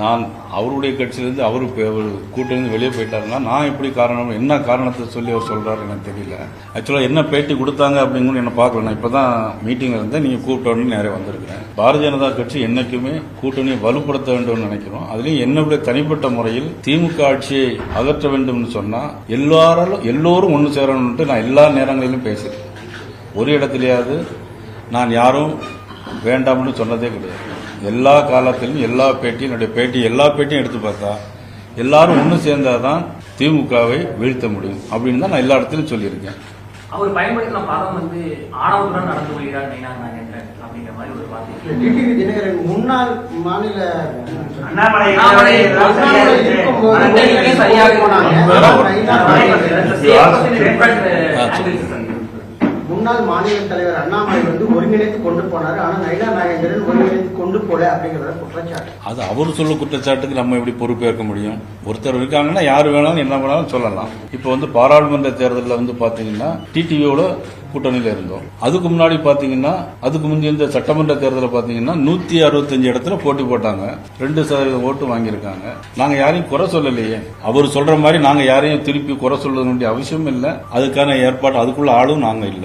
நான் அவருடைய கட்சியிலேருந்து அவர் கூட்டிலிருந்து வெளியே போயிட்டாருன்னா நான் எப்படி காரணம் என்ன காரணத்தை சொல்லி அவர் சொல்றாரு எனக்கு தெரியல. ஆக்சுவலாக என்ன பேட்டி கொடுத்தாங்க அப்படிங்கன்னு என்ன பார்க்கல. நான் இப்போ தான் மீட்டிங்கில் இருந்தேன். நீங்கள் கூப்பிட்ட நிறைய நேரே வந்திருக்கிறேன். பாரதிய ஜனதா கட்சி என்னைக்குமே கூட்டணியை வலுப்படுத்த வேண்டும்னு நினைக்கிறோம். அதுலேயும் என்னுடைய தனிப்பட்ட முறையில் திமுக ஆட்சியை அகற்ற வேண்டும்னு சொன்னால் எல்லாராலும் எல்லோரும் ஒன்று சேரணும்ட்டு நான் எல்லா நேரங்களிலும் பேசுகிறேன் ஒரு இடத்துலயாவது நான் யாரும் வேண்டாம்னு சொன்னதே கிடையாது. எல்லா காலத்திலும் எல்லா பேட்டியும் என்னுடைய பேட்டி எல்லா பேட்டியும் எடுத்து பார்த்தா எல்லாரும் ஒன்று சேர்ந்தாதான் திமுகவை வீழ்த்த முடியும் அப்படின்னு தான் நான் எல்லா இடத்துலையும் சொல்லியிருக்கேன். அவர் பயன்படுத்தின பதம் வந்து ஆணவத்துடன் நடந்து கொள்கிறார் அப்படிங்கிற மாதிரி ஒரு வார்த்தை. டிடிவி தினகரன் முன்னாள் மாநில அண்ணாமலை சரியாக போனாங்க. முன்னாள் மாநில தலைவர் அண்ணாமலை வந்து ஒருங்கிணைத்து கொண்டு போனாரு. ஆனா நைனா நாகேந்திரன் ஒருங்கிணைத்து கொண்டு போல அப்படிங்கிறத குற்றச்சாட்டு. அது அவர் சொல்ல குற்றச்சாட்டுக்கு நம்ம எப்படி பொறுப்பேற்க முடியும்? ஒருத்தர் இருக்காங்கன்னா யார் வேணாலும் என்ன வேணாலும் சொல்லலாம். இப்போ வந்து பாராளுமன்ற தேர்தலில் வந்து பாத்தீங்கன்னா டிடிவியோட கூட்டணியில் இருந்தோம். அதுக்கு முன்னாடி பாத்தீங்கன்னா அதுக்கு முந்தைய இந்த சட்டமன்ற தேர்தலில் பாத்தீங்கன்னா நூத்தி அறுபத்தஞ்சு இடத்துல போட்டி போட்டாங்க. ரெண்டு சதவீதம் ஓட்டு வாங்கியிருக்காங்க. நாங்க யாரையும் குறை சொல்லலையே. அவர் சொல்ற மாதிரி நாங்க யாரையும் திருப்பி குறை சொல்ல வேண்டிய அவசியம் இல்லை. அதுக்கான ஏற்பாடு அதுக்குள்ள ஆளும் நாங்க இல்லை.